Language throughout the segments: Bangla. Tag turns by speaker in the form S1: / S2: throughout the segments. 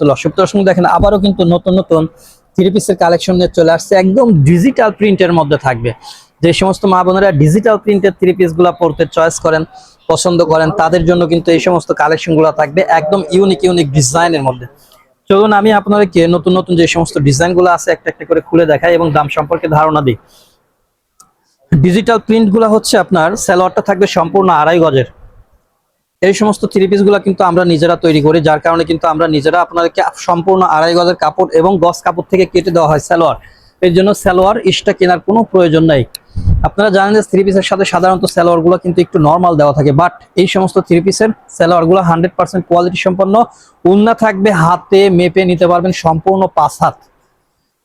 S1: রহমতুল্লাহ সুপ্রসং দেখেন আবারও কিন্তু নতুন নতুন থ্রি পিসের কালেকশন নিয়ে চলে আসছে। একদম ডিজিটাল প্রিন্টের মধ্যে থাকবে। যে সমস্ত মা বোনেরা ডিজিটাল প্রিন্টের থ্রি পিসগুলো পড়তে চয়েস করেন, পছন্দ করেন, তাদের জন্য কিন্তু এই সমস্ত কালেকশনগুলো থাকবে একদম ইউনিক ইউনিক ডিজাইনের মধ্যে। চলুন আমি আপনাদেরকে নতুন নতুন যে সমস্ত ডিজাইনগুলো আছে, একটা একটা করে খুলে দেখাই এবং দাম সম্পর্কে ধারণা দিই। ডিজিটাল প্রিন্টগুলো হচ্ছে আপনার স্যালোয়ারটা থাকবে সম্পূর্ণ আড়াই গজের। এই সমস্ত থ্রি পিসগুলো কিন্তু আমরা নিজেরা তৈরি করি, যার কারণে কিন্তু আমরা নিজেরা আপনাদেরকে সম্পূর্ণ আড়াই গজের কাপড় এবং গজ কাপড় থেকে কেটে দেওয়া হয় সালোয়ার। এর জন্য সালোয়ার, ইস্টা কেনার কোনো প্রয়োজন নাই। আপনারা জানেন যে থ্রি পিসের সাথে সাধারণত সালোয়ারগুলো কিন্তু একটু নর্মাল দেওয়া থাকে বাট এই সমস্ত থ্রি পিসের সালোয়ারগুলো হান্ড্রেড পার্সেন্ট কোয়ালিটি সম্পন্ন। উন্না থাকবে হাতে, মেপে নিতে পারবেন সম্পূর্ণ পাঁচ হাত।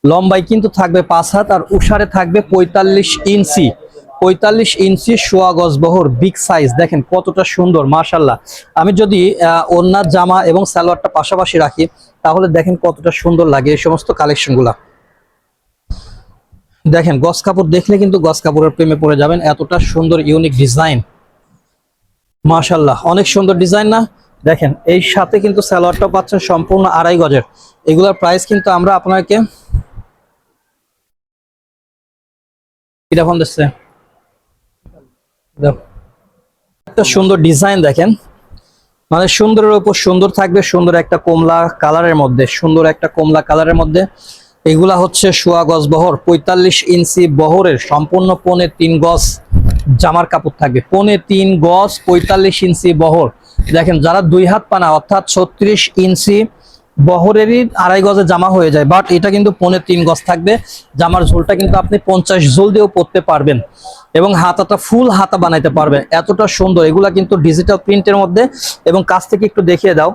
S1: লম্বাই কিন্তু থাকবে পাঁচ হাত আর উষারে থাকবে পঁয়তাল্লিশ ইঞ্চি। পঁয়তাল্লিশ ইঞ্চি সোয়া গজ বহর বিগ সাইজ দেখেন কতটা সুন্দর মাশাল্লাহ আমি যদি ওড়নার জামা এবং সালোয়ারটা পাশাপাশি রাখি, তাহলে দেখেন কতটা সুন্দর লাগে এই সমস্ত কালেকশনগুলা। দেখেন গস কাপড় দেখলে কিন্তু গস কাপড়ের প্রেমে পড়ে যাবেন। এতটা সুন্দর ইউনিক ডিজাইন মাশাল্লাহ অনেক সুন্দর ডিজাইন না? দেখেন, এই সাথে কিন্তু সালোয়ারটা পাচ্ছেন সম্পূর্ণ আড়াই গজের। এগুলার প্রাইস কিন্তু আমরা আপনাকে, এটা দিচ্ছে। একটা সুন্দর ডিজাইন দেখেন। মানে সুন্দরের উপর সুন্দর থাকবে, সুন্দর একটা কমলা কালারের মধ্যে, সুন্দর একটা কমলা কালারের মধ্যে। এগুলা হচ্ছে সোয়া গজ বহর, পঁয়তাল্লিশ ইঞ্চি বহরের সম্পূর্ণ পনে তিন গজ জামার কাপড় থাকবে। পনে তিন গজ, পঁয়তাল্লিশ ইঞ্চি বহর। দেখেন, যারা দুই হাত পানা, অর্থাৎ ছত্রিশ ইঞ্চি বহরেরই আড়াই গজে জামা হয়ে যায় বাট এটা কিন্তু পনেরো তিন গজ থাকবে। জামার ঝোলটা কিন্তু আপনি পঞ্চাশ ঝোল দিয়েও পরতে পারবেন এবং হাতাটা ফুল হাতা বানাইতে পারবেন। এতটা সুন্দর, এগুলা কিন্তু ডিজিটাল প্রিন্টের মধ্যে। এবং কাছ থেকে একটু দেখিয়ে দাও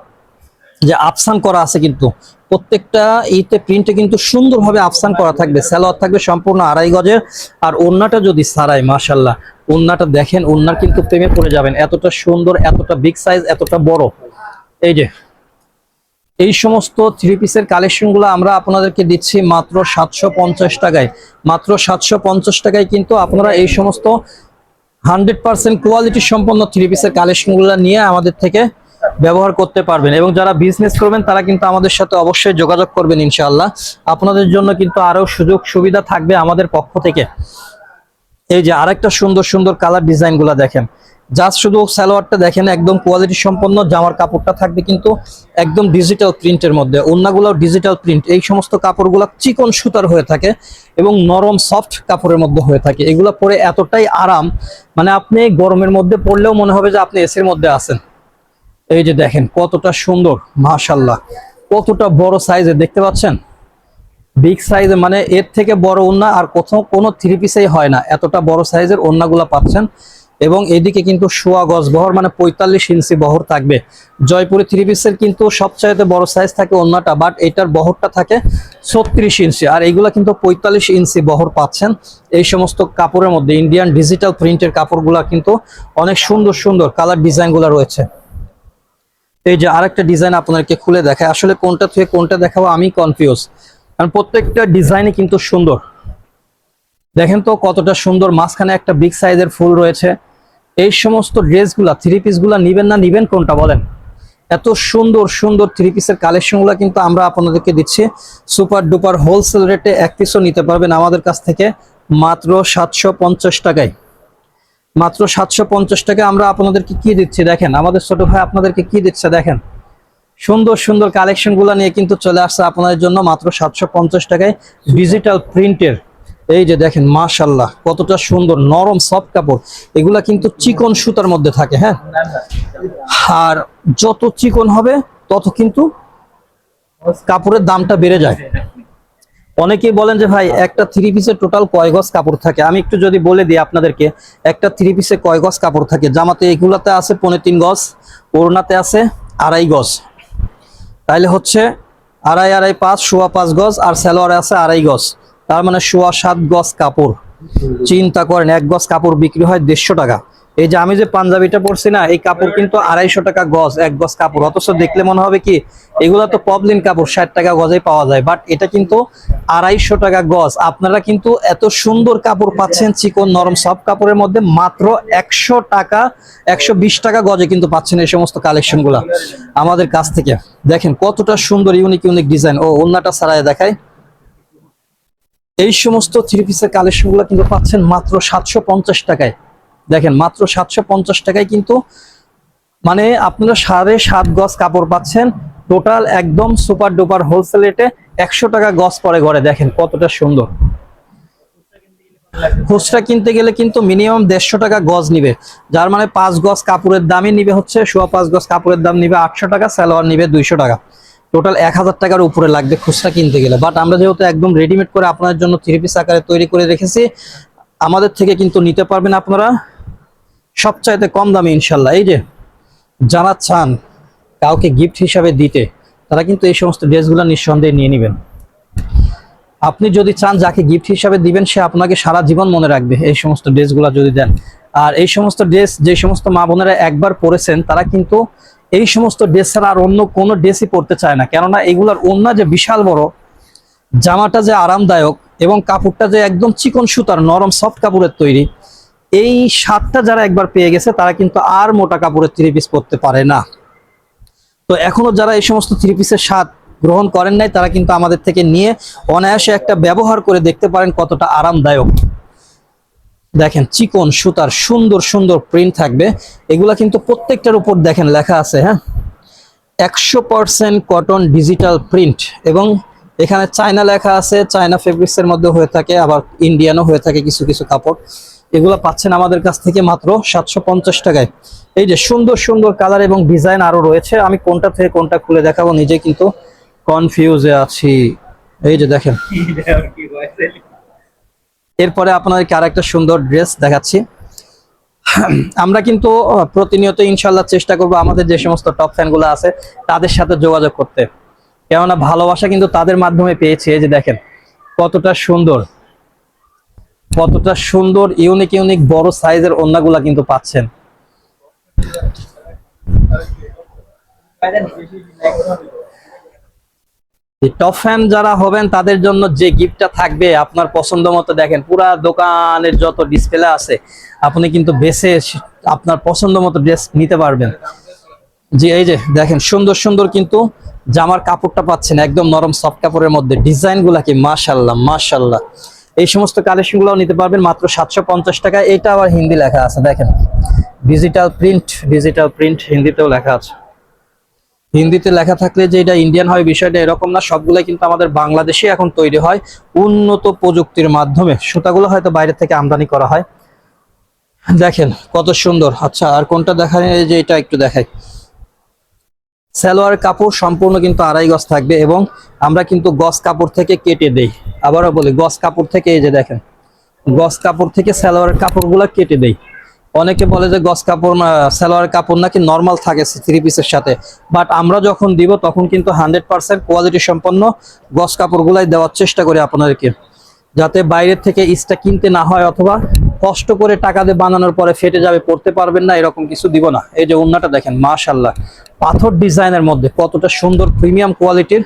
S1: যে আফসান করা আছে কিন্তু। প্রত্যেকটা ইতে প্রিন্টে কিন্তু সুন্দরভাবে আফসান করা থাকবে। সালোয়ার থাকবে সম্পূর্ণ আড়াই গজের। আর ওন্নাটা যদি সারাই মাশাল্লাহ ওন্নাটা দেখেন ওন্নার কিন্তু প্রেমে পড়ে যাবেন। এতটা সুন্দর, এতটা বিগ সাইজ এতটা বড়। এই যে এই সমস্ত থ্রি পিসের কালেকশনগুলো আমরা আপনাদেরকে দিচ্ছি মাত্র সাতশো পঞ্চাশ টাকায়। মাত্র সাতশো পঞ্চাশ টাকায় কিন্তু আপনারা এই সমস্ত হান্ড্রেড পার্সেন্ট কোয়ালিটি সম্পন্ন থ্রি পিসের কালেকশনগুলো নিয়ে আমাদের থেকে ব্যবহার করতে পারবেন এবং যারা বিজনেস করবেন, তারা কিন্তু আমাদের সাথে অবশ্যই যোগাযোগ করবেন ইনশাআল্লাহ। আপনাদের জন্য কিন্তু আরও সুযোগ সুবিধা থাকবে আমাদের পক্ষ থেকে। এই যে আরেকটা সুন্দর সুন্দর কালার ডিজাইনগুলো দেখেন। জাস্ট শুধু সালোয়ারটা দেখেন, একদম কোয়ালিটি সম্পন্ন জামার কাপড়টা থাকবে কিন্তু একদম ডিজিটাল প্রিন্টের মধ্যে। অন্যগুলো ডিজিটাল প্রিন্ট এই সমস্ত কাপড়গুলো চিকন সুতার হয়ে থাকে এবং নরম সফট কাপড়ের মধ্যে হয়ে থাকে। এগুলো পরে এতটাই আরাম মানে আপনি গরমের মধ্যে পড়লেও মনে হবে যে আপনি এসির মধ্যে আছেন। এই যে দেখেন, কতটা সুন্দর মাশাল্লাহ কতটা বড় সাইজে দেখতে পাচ্ছেন? বিগ সাইজে মানে এর থেকে বড় ওন্না আর কোথাও কোনো থ্রি পিসেই হয় না। এতটা বড় সাইজের ওন্নাগুলো পাচ্ছেন। এবং এদিকে কিন্তু সোয়া গজ বহর মানে পঁয়তাল্লিশ ইঞ্চি বহর থাকবে। জয়পুরি থ্রি পিসের কিন্তু সবচাইতে বড় সাইজ থাকে অন্যটা বাট এটার বহরটা থাকে ছত্রিশ ইঞ্চি। আর এইগুলা কিন্তু পঁয়তাল্লিশ ইঞ্চি বহর পাচ্ছেন। এই সমস্ত কাপড়ের মধ্যে ইন্ডিয়ান ডিজিটাল প্রিন্টের কাপড়গুলা কিন্তু অনেক সুন্দর সুন্দর কালার ডিজাইনগুলো রয়েছে। এই যে আরেকটা ডিজাইন আপনাদেরকে খুলে দেখায় আসলে কোনটা থেকে কোনটা দেখাবো আমি কনফিউজ কারণ প্রত্যেকটা ডিজাইনই কিন্তু সুন্দর। দেখেন তো কতটা সুন্দর, মাঝখানে একটা বিগ সাইজের ফুল রয়েছে। এই সমস্ত ড্রেসগুলা থ্রি পিসগুলা নিবেন না, নিবেন কোনটা বলেন? এত সুন্দর সুন্দর থ্রি পিসের কালেকশনগুলো কিন্তু আমরা আপনাদেরকে দিচ্ছি। সুপার ডুপার হোলসেল রেটে এক পিসও নিতে পারবেন আমাদের কাছ থেকে মাত্র সাতশো পঞ্চাশ টাকায়। মাত্র সাতশো পঞ্চাশ টাকা আমরা আপনাদেরকে কি দিচ্ছি দেখেন, আমাদের ছোট ভাই আপনাদেরকে কি দিচ্ছে দেখেন। সুন্দর সুন্দর কালেকশনগুলা নিয়ে কিন্তু চলে আসছে আপনাদের জন্য মাত্র সাতশো পঞ্চাশ টাকায় ডিজিটাল প্রিন্টের এই যে দেখেন মাশাল্লাহ কতটা সুন্দর, নরম সফট কাপড়। এগুলা কিন্তু চিকন সুতার মধ্যে থাকে হ্যাঁ? আর যত চিকন হবে, তত কিন্তু কাপড়ের দামটা বেড়ে যায়। অনেকেই বলেন যে, ভাই, একটা থ্রি পিসের টোটাল কয় গজ কাপড় থাকে? আমি একটু যদি বলে দিই আপনাদেরকে, একটা থ্রি পিসে কয় গজ কাপড় থাকে? জামাতে এগুলাতে আছে পনে তিন গজ, ওড়নাতে আছে আড়াই গজ। তাইলে হচ্ছে আড়াই আড়াই পাঁচ, সোয়া পাঁচ গজ, আর সালোয়ারে আছে আড়াই গজ। তার মানে সোয়া সাত গজ কাপড়। চিন্তা করেন, এক গজ কাপড় বিক্রি হয় দেড়শো টাকা। এই যে আমি যে পাঞ্জাবিটা পরছি না, এই কাপড় কিন্তু আড়াইশো টাকা গজ, এক গজ কাপড়। অথচ দেখলে মনে হবে কি, এগুলো তো পবলিন কাপড়, ষাট টাকা গজে পাওয়া যায়। বাট এটা কিন্তু আড়াইশো টাকা গজ। আপনারা কিন্তু এত সুন্দর কাপড় পাচ্ছেন, চিকন, নরম সব কাপড়ের মধ্যে মাত্র একশো টাকা, একশো বিশ টাকা গজে কিন্তু পাচ্ছেন এই সমস্ত কালেকশনগুলা আমাদের কাছ থেকে। দেখেন কতটা সুন্দর, ইউনিক ইউনিক ডিজাইন। ও অন্যটা ছাড়াই দেখায় এই সমস্ত থ্রি পিসের কালেকশনগুলো কিন্তু পাচ্ছেন মাত্র সাতশো পঞ্চাশ টাকায়। দেখেন, মাত্র সাতশো পঞ্চাশ টাকায় কিন্তু মানে আপনারা সাড়ে সাত গজ কাপড় পাচ্ছেন। টোটাল একদম সুপার ডুপার হোলসেল রেটে একশো টাকা গজ পরে ঘরে। দেখেন, কতটা সুন্দর। খুচরা কিনতে গেলে কিন্তু মিনিমাম দেড়শো টাকা গজ নিবে। যার মানে পাঁচ গজ কাপড়ের দামই নিবে হচ্ছে, সোয়া পাঁচ গজ কাপড়ের দাম নিবে আটশো টাকা, সালোয়ার নিবে দুইশো টাকা। টোটাল এক হাজার টাকার উপরে লাগবে খুচরা কিনতে গেলে। বাট আমরা যেহেতু একদম রেডিমেড করে আপনার জন্য থ্রি পিস আকারে তৈরি করে রেখেছি, আমাদের থেকে কিন্তু নিতে পারবেন আপনারা সবচাইতে কম দামে ইনশাল্লাহ এই যে যারা চান, কাউকে গিফট হিসাবে দিতে, তারা কিন্তু এই সমস্ত ড্রেসগুলো নিঃসন্দেহে নিয়ে নেবেন। আপনি যদি চান যাকে গিফট হিসাবে দিবেন, সে আপনাকে সারা জীবন মনে রাখবে এই সমস্ত ড্রেসগুলো যদি দেন। আর এই সমস্ত ড্রেস, যে সমস্ত মা বোনেরা একবার পরেছেন, তারা কিন্তু এই সমস্ত ড্রেস ছাড়া আর অন্য কোনো ড্রেসই পরতে চায় না। কেননা এগুলার অন্য যে বিশাল বড়, জামাটা যে আরামদায়ক এবং কাপড়টা যে একদম চিকন সুতার, নরম সফট কাপড়ের তৈরি, এই স্বাদটা যারা একবার পেয়ে গেছে, তারা কিন্তু আর মোটা কাপড়ের থ্রি পিস পরতে পারে না। তো এখনও যারা এই সমস্ত থ্রি পিসের স্বাদ গ্রহণ করেন নাই, তারা কিন্তু আমাদের থেকে নিয়ে অনায়াসে একটা ব্যবহার করে দেখতে পারেন কতটা আরামদায়ক। দেখেন, চিকন সুতার সুন্দর সুন্দর প্রিন্ট থাকবে। এগুলা কিন্তু প্রত্যেকটার উপর দেখেন লেখা আছে হ্যাঁ? একশো পার্সেন্ট কটন ডিজিটাল প্রিন্ট এবং এখানে চায়না লেখা আছে চায়না ফেব্রিক্স এর মধ্যে হয়ে থাকে, আবার ইন্ডিয়ানও হয়ে থাকে কিছু কিছু কাপড়। এগুলো পাচ্ছেন আমাদের কাছ থেকে মাত্র সাতশো পঞ্চাশ টাকায়। এই যে সুন্দর সুন্দর কালার এবং ডিজাইন আরও রয়েছে, আমি কোনটা থেকে কোনটা খুলে দেখাবো নিজে কিন্তু কনফিউজে আছি। এই যে দেখেন। এরপরে আপনাদেরকে আরেকটা সুন্দর ড্রেস দেখাচ্ছি। আমরা কিন্তু প্রতিনিয়ত ইনশাল্লাহ চেষ্টা করব আমাদের যে সমস্ত টপ ফ্যানগুলো আছে, তাদের সাথে যোগাযোগ করতে। কেননা ভালোবাসা কিন্তু তাদের মাধ্যমে পেয়েছি যে দেখেন, কতটা সুন্দর। কতটা সুন্দর, ইউনিক ইউনিক, বড় সাইজের ওন্নাগুলা কিন্তু পাচ্ছেন। টপ ফ্যান যারা হবেন, তাদের জন্য যে গিফটটা থাকবে, আপনার পছন্দ মতো দেখেন, পুরা দোকানের যত ডিসপ্লে আছে, আপনি কিন্তু বেছে আপনার পছন্দ মতো ড্রেস নিতে পারবেন। জি এই যে দেখেন, সুন্দর সুন্দর কিন্তু জামার কাপড়টা পাচ্ছেন, একদম নরম সফট কাপড়ের মধ্যে। ডিজাইনগুলা কি? মাশাল্লাহ মাশাল্লাহ এই সমস্ত কালেকশনগুলো নিতে পারবেন, মাত্র সাতশো পঞ্চাশ টাকা এটা আবার হিন্দি লেখা আছে, দেখেন। ডিজিটাল প্রিন্ট ডিজিটাল প্রিন্ট হিন্দিতেও লেখা আছে। হিন্দিতে লেখা থাকলে যে এটা ইন্ডিয়ান হয় বিষয়টা এরকম না, সবগুলাই কিন্তু আমাদের বাংলাদেশে এখন তৈরি হয় উন্নত প্রযুক্তির মাধ্যমে। সুতাগুলো হয়তো বাইরে থেকে আমদানি করা হয়। দেখেন, কত সুন্দর। আচ্ছা আর কোনটা এই যে এটা একটু দেখাই। সালোয়ার কাপড় সম্পূর্ণ কিন্তু আড়াই গজ থাকবে এবং আমরা কিন্তু গজ কাপড় থেকে কেটে দেই। আবারও বলি, গজ কাপড় থেকে এই যে দেখেন, গজ কাপড় থেকে সালোয়ার কাপড়গুলো কেটে দেই। অনেকে বলে যে গস কাপড় সালোয়ার কাপড় নাকি নর্মাল থাকে থ্রি পিসের সাথে। বাট আমরা যখন দিব, তখন কিন্তু হান্ড্রেড পার্সেন্ট কোয়ালিটি সম্পন্ন গজ কাপড়গুলাই দেওয়ার চেষ্টা করি আপনাদেরকে। যাতে বাইরের থেকে ইস্টা কিনতে না হয় অথবা কষ্ট করে টাকা দিয়ে বানানোর পরে ফেটে যাবে, পড়তে পারবেন না, এরকম কিছু দিব না। এই যে অন্যটা দেখেন মাশাল্লাহ পাথর ডিজাইনের মধ্যে কতটা সুন্দর প্রিমিয়াম কোয়ালিটির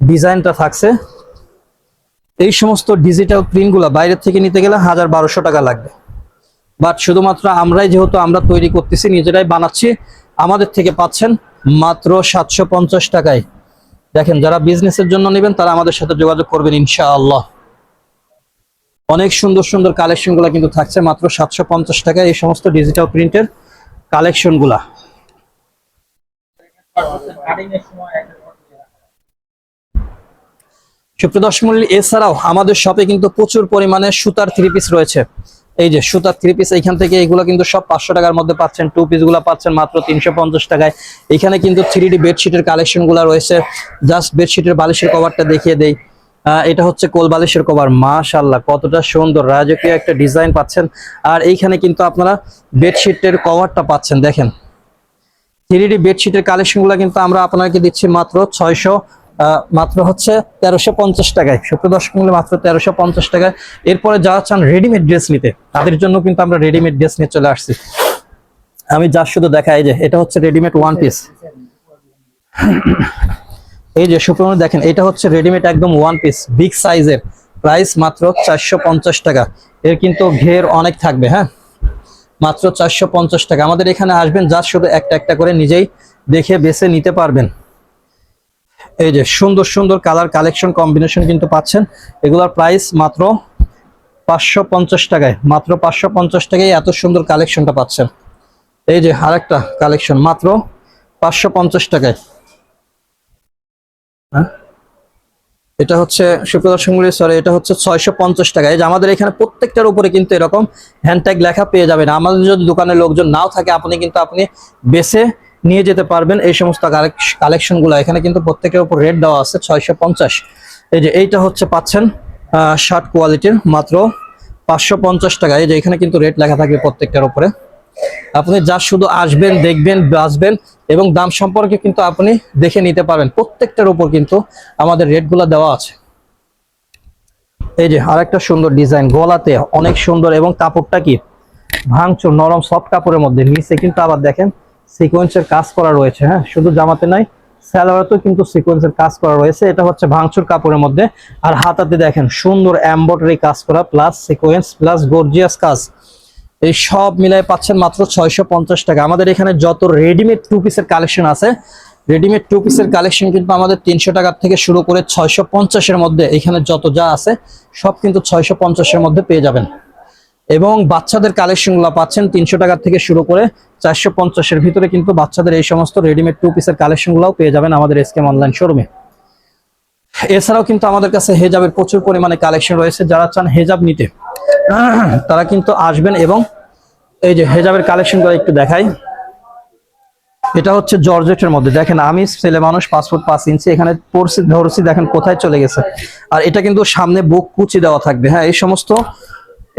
S1: ডিজাইনটা থাকছে। এই সমস্ত ডিজিটাল প্রিন্টগুলো বাইরের থেকে নিতে গেলে হাজার বারোশো টাকা লাগবে। বাট শুধুমাত্র আমরাই যেহেতু আমরা তৈরি করতেছি, নিজেরাই বানাচ্ছি, আমাদের থেকে পাচ্ছেন মাত্র সাতশো পঞ্চাশ টাকায়। দেখেন, যারা বিজনেসের জন্য নেবেন, তারা আমাদের সাথে যোগাযোগ করবেন, ইনশাআল্লাহ। অনেক সুন্দর সুন্দর কালেকশনগুলা কিন্তু থাকছে, মাত্র সাতশো পঞ্চাশ টাকায় এই সমস্ত ডিজিটাল প্রিন্টের কালেকশনগুলা সুপ্রদর্শক মূল্য এছাড়াও আমাদের শপে কিন্তু প্রচুর পরিমাণে সুতার থ্রি পিস রয়েছে। এই যে সুতার থ্রি পিস এইখান থেকে এগুলো কিন্তু সব পাঁচশো টাকার মধ্যে পাচ্ছেন। টু পিসগুলো পাচ্ছেন মাত্র তিনশো পঞ্চাশ টাকায়। এখানে কিন্তু থ্রি ডি বেডশিটের কালেকশনগুলো রয়েছে। জাস্ট বেডশিটের বালিশের কভারটা দেখিয়ে দেই। এটা হচ্ছে কোল বালিশের কভার মাশাল্লাহ কতটা সুন্দর। রাজকীয় একটা ডিজাইন পাচ্ছেন। আর এইখানে কিন্তু আপনারা বেডশিটের কভারটা পাচ্ছেন, দেখেন। থ্রি ডি বেডশিটের কালেকশনগুলো কিন্তু আমরা আপনাকে দিচ্ছি মাত্র ছয়শো মাত্র হচ্ছে তেরোশো পঞ্চাশ টাকায়। সত্তর দশক মূল্যে মাত্র তেরোশো পঞ্চাশ টাকায়। এরপরে যারা চান রেডিমেড ড্রেস নিতে, তাদের জন্য কিন্তু আমরা রেডিমেড ড্রেস নিয়ে চলে আসছি। আমি যা শুধু দেখাই যে, এটা হচ্ছে রেডিমেড ওয়ান পিস এই যে, সুপ্রমণ দেখেন, এটা হচ্ছে রেডিমেড একদম ওয়ান পিস বিগ সাইজের প্রাইস মাত্র চারশো পঞ্চাশ টাকা। এর কিন্তু ঘের অনেক থাকবে হ্যাঁ? মাত্র চারশো পঞ্চাশ টাকা। আমাদের এখানে আসবেন যা শুধু একটা একটা করে নিজেই দেখে বেছে নিতে পারবেন। এই যে সুন্দর সুন্দর কালার কালেকশন কম্বিনেশন কিন্তু পাচ্ছেন। এগুলোর প্রাইস মাত্র পাঁচশো পঞ্চাশ টাকায়, মাত্র পাঁচশো পঞ্চাশ টাকায় এত সুন্দর কালেকশনটা পাচ্ছেন। এই যে আরেকটা কালেকশন মাত্র পাঁচশো পঞ্চাশ টাকায়। হ্যাঁ? এটা হচ্ছে সুপ্রদর্শনগুলি সরি এটা হচ্ছে ছয়শো পঞ্চাশ টাকা এই যে আমাদের এখানে প্রত্যেকটার উপরে কিন্তু এরকম হ্যান্ডট্যাগ লেখা পেয়ে যাবেন। আমাদের যদি দোকানের লোকজন নাও থাকে, আপনি কিন্তু আপনি বেছে নিয়ে যেতে পারবেন এই সমস্ত কালেকশন কালেকশনগুলো। এখানে কিন্তু প্রত্যেকের উপর রেট দেওয়া আছে ছয়শো পঞ্চাশ। এই যে এইটা হচ্ছে পাচ্ছেন শার্ট কোয়ালিটির মাত্র পাঁচশো পঞ্চাশ টাকা। এই যে এখানে কিন্তু রেট লেখা থাকবে প্রত্যেকটার উপরে। আপনি যা শুধু আসবেন, দেখবেন বাসবেন এবং দাম সম্পর্কে কিন্তু আপনি দেখে নিতে পারবেন। প্রত্যেকটার উপর কিন্তু আমাদের রেটগুলো দেওয়া আছে। এই যে আরেকটা সুন্দর ডিজাইন, গলাতে অনেক সুন্দর এবং কাপড়টা কি? ভাঙচুর, নরম সফট কাপড়ের মধ্যে। নিচে কিন্তু আবার দেখেন সিকোয়েন্সের কাজ করা রয়েছে হ্যাঁ? শুধু জামাতে নাই স্যালোয়ারতেও কিন্তু সিকোয়েন্সের কাজ করা রয়েছে। এটা হচ্ছে ভাঙচুর কাপড়ের মধ্যে। আর হাতাতে দেখেন, সুন্দর এমব্রয়ডারি কাজ করা প্লাস সিকোয়েন্স প্লাস গর্জিয়াস কাজ। এই সব মিলাই পাচ্ছেন মাত্র ছয়শো পঞ্চাশ টাকা। আমাদের এখানে যত রেডিমেড টু পিসের কালেকশন আছে রেডিমেড টু পিসের কালেকশন কিন্তু আমাদের তিনশো টাকার থেকে শুরু করে ছয়শো পঞ্চাশের মধ্যে এখানে যত যা আছে, সব কিন্তু ছয়শো পঞ্চাশের মধ্যে পেয়ে যাবেন। এবং বাচ্চাদের কালেকশনগুলো পাচ্ছেন তিনশো টাকার থেকে শুরু করে চারশো পঞ্চাশের ভিতরে কিন্তু বাচ্চাদের এই সমস্ত রেডিমেড টু পিসের কালেকশনগুলোও পেয়ে যাবেন আমাদের এসকেম অনলাইন শোরুমে এছাড়াও কিন্তু আমাদের কাছে হেজাবের প্রচুর পরিমাণে কালেকশন রয়েছে, যারা চান হেজাব নিতে, তারা কিন্তু আসবেন এবং এই যে হেজাবের কালেকশনগুলো একটু দেখাই। এটা হচ্ছে জর্জেটের মধ্যে, দেখেন আমি ছেলে মানুষ ফুট পাঁচ ইঞ্চি, এখানে পড়ছি, ধরছি, দেখেন কোথায় চলে গেছে। আর এটা কিন্তু সামনে বুক কুচি দেওয়া থাকবে হ্যাঁ এই সমস্ত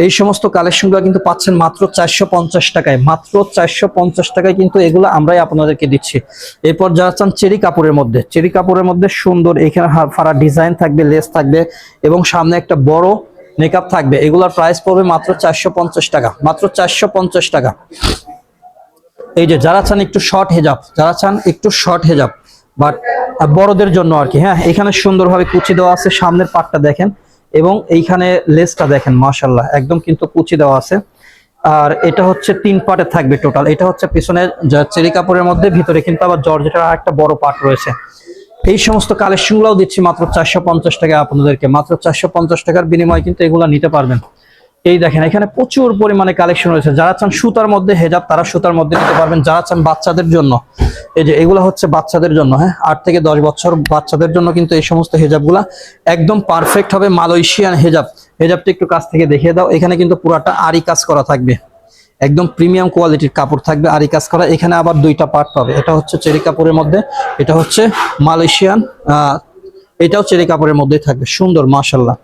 S1: এই সমস্ত কালেকশনগুলো কিন্তু পাচ্ছেন মাত্র চারশো পঞ্চাশ টাকায়। মাত্র চারশো পঞ্চাশ টাকায় কিন্তু এগুলো আমরাই আপনাদেরকে দিচ্ছি। এরপর যারা চান চেরি কাপড়ের মধ্যে, চেরি কাপড়ের মধ্যে সুন্দর এখানে ফাড়া ডিজাইন থাকবে লেস থাকবে এবং সামনে একটা বড় মেকআপ থাকবে। এগুলোর প্রাইস পড়বে মাত্র চারশো পঞ্চাশ টাকা, মাত্র চারশো পঞ্চাশ টাকা। এই যে যারা চান একটু শর্ট হেজাব যারা চান একটু শর্ট হেজাব বাট বড়দের জন্য আর কি। হ্যাঁ এখানে সুন্দরভাবে কুচি দেওয়া আছে, সামনের পাটটা দেখেন। এবং এইখানে লেসটা দেখেন মাসাল্লাহ একদম কিন্তু কুচি দেওয়া আছে। আর এটা হচ্ছে তিন পার্টে থাকবে টোটাল এটা হচ্ছে পিছনে চেরি কাপড়ের মধ্যে, ভিতরে কিন্তু আবার জর্জেটার একটা বড় পার্ট রয়েছে। এই সমস্ত কালেকশনগুলোও দিচ্ছি মাত্র চারশো পঞ্চাশ টাকা আপনাদেরকে। মাত্র চারশো পঞ্চাশ টাকার বিনিময়ে কিন্তু এগুলো নিতে পারবেন। এই দেখেন, এখানে প্রচুর পরিমাণে কালেকশন রয়েছে। যারা চান সুতার মধ্যে হেজাব, তারা সুতার মধ্যে নিতে পারবেন। যারা চান বাচ্চাদের জন্য, এই যে এগুলো হচ্ছে বাচ্চাদের জন্য হ্যাঁ? আট থেকে দশ বছর বাচ্চাদের জন্য কিন্তু এই সমস্ত হেজাবগুলা একদম পারফেক্ট হবে মালয়েশিয়ান হেজাব। হেজাবটা একটু কাছ থেকে দেখিয়ে দাও। এখানে কিন্তু পুরাটা আরি কাজ করা থাকবে। একদম প্রিমিয়াম কোয়ালিটির কাপড় থাকবে আরি কাজ করা। এখানে আবার দুইটা পার্ট পাবে। এটা হচ্ছে চেরি কাপড়ের মধ্যে, এটা হচ্ছে মালয়েশিয়ান এটাও চেরি কাপড়ের মধ্যেই থাকবে। সুন্দর মাসাল্লাহ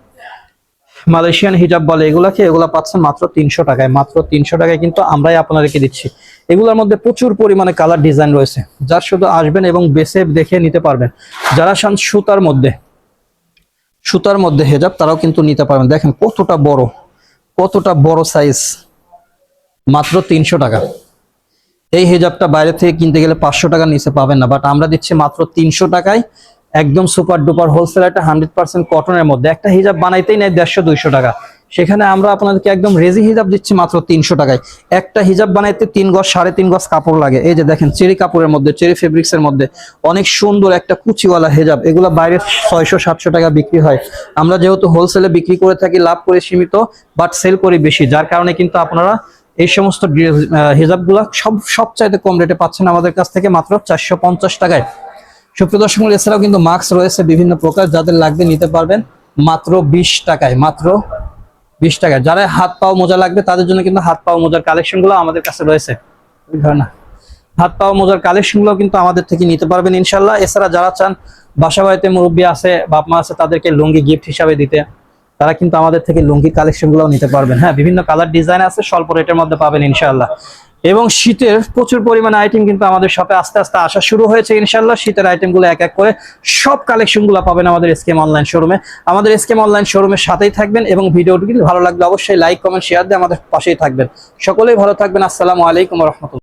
S1: মালয়েশিয়ান হিজাব বলে এগুলাকে, এগুলা পাচ্ছেন মাত্র তিনশো টাকায়। মাত্র তিনশো টাকায় কিন্তু আমরাই আপনাদেরকে দিচ্ছি। এগুলোর মধ্যে প্রচুর পরিমাণে কালার ডিজাইন রয়েছে। যার শুধু আসবেন এবং বেছে দেখে নিতে পারবেন। যারা সান সুতার মধ্যে সুতার মধ্যে হেজাব, তারাও কিন্তু নিতে পারবেন। দেখেন কতটা বড় কতটা বড় সাইজ মাত্র তিনশো টাকা। এই হেজাবটা বাইরে থেকে কিনতে গেলে পাঁচশো টাকার নিচে পাবেন না বাট আমরা দিচ্ছি মাত্র তিনশো টাকায়। একদম সুপার ডুপার হোলসেল একটা হান্ড্রেড পার্সেন্ট কটনের মধ্যে। একটা হিজাব বানাইতেই নেয় দেড়শো দুইশো টাকা। সেখানে আমরা আপনাদেরকে একদম রেজি হিজাব দিচ্ছি মাত্র তিনশো টাকায়। একটা হিজাব বানাইতে তিন গজ, সাড়ে তিন গজ কাপড় লাগে। এই যে দেখেন, চেরি কাপড়ের মধ্যে, চেরি ফেব্রিক্স এর মধ্যে অনেক সুন্দর একটা কুচিওয়ালা হেজাব এগুলো বাইরে ছয়শো, সাতশো টাকা বিক্রি হয়। আমরা যেহেতু হোলসেলে বিক্রি করে থাকি, লাভ করে সীমিত বাট সেল করি বেশি। যার কারণে কিন্তু আপনারা এই সমস্ত হিজাবগুলো সব, সবচাইতে কম রেটে পাচ্ছেন আমাদের কাছ থেকে মাত্র চারশো পঞ্চাশ টাকায়। সুপ্রিয় এছাড়াও কিন্তু মাস্ক রয়েছে বিভিন্ন প্রকার, যাদের লাগবে নিতে পারবেন মাত্র বিশ টাকায়, মাত্র বিশ টাকায়। যারা হাত পাও মোজা লাগবে, তাদের জন্য কিন্তু হাত পাও মোজার কালেকশনগুলো আমাদের কাছে রয়েছে। না। হাত পাও মোজার কালেকশনগুলো কিন্তু আমাদের থেকে নিতে পারবেন ইনশাল্লাহ এছাড়া যারা চান, বাসা বাড়িতে মুরব্বী আছে, বাপ মা আছে, তাদেরকে লুঙ্গি গিফট হিসাবে দিতে, তারা কিন্তু আমাদের থেকে লুঙ্গি কালেকশনগুলো নিতে পারবেন। হ্যাঁ বিভিন্ন কালার ডিজাইন আছে, স্বল্প রেটের মধ্যে পাবেন ইনশাল্লাহ এবং শীতের প্রচুর পরিমাণে আইটেম কিন্তু আমাদের শপে আস্তে আস্তে আসা শুরু হয়েছে ইনশাল্লাহ শীতের আইটেমগুলো এক এক করে সব কালেকশনগুলো পাবেন আমাদের এসকেম অনলাইন শোরুমে আমাদের এসকেম অনলাইন শোরুমের সাথেই থাকবেন এবং ভিডিওটি ভালো লাগলে অবশ্যই লাইক কমেন্ট শেয়ার দিয়ে আমাদের পাশেই থাকবেন। সকলেই ভালো থাকবেন। আসসালামু আলাইকুম রহমতুল্লাহ।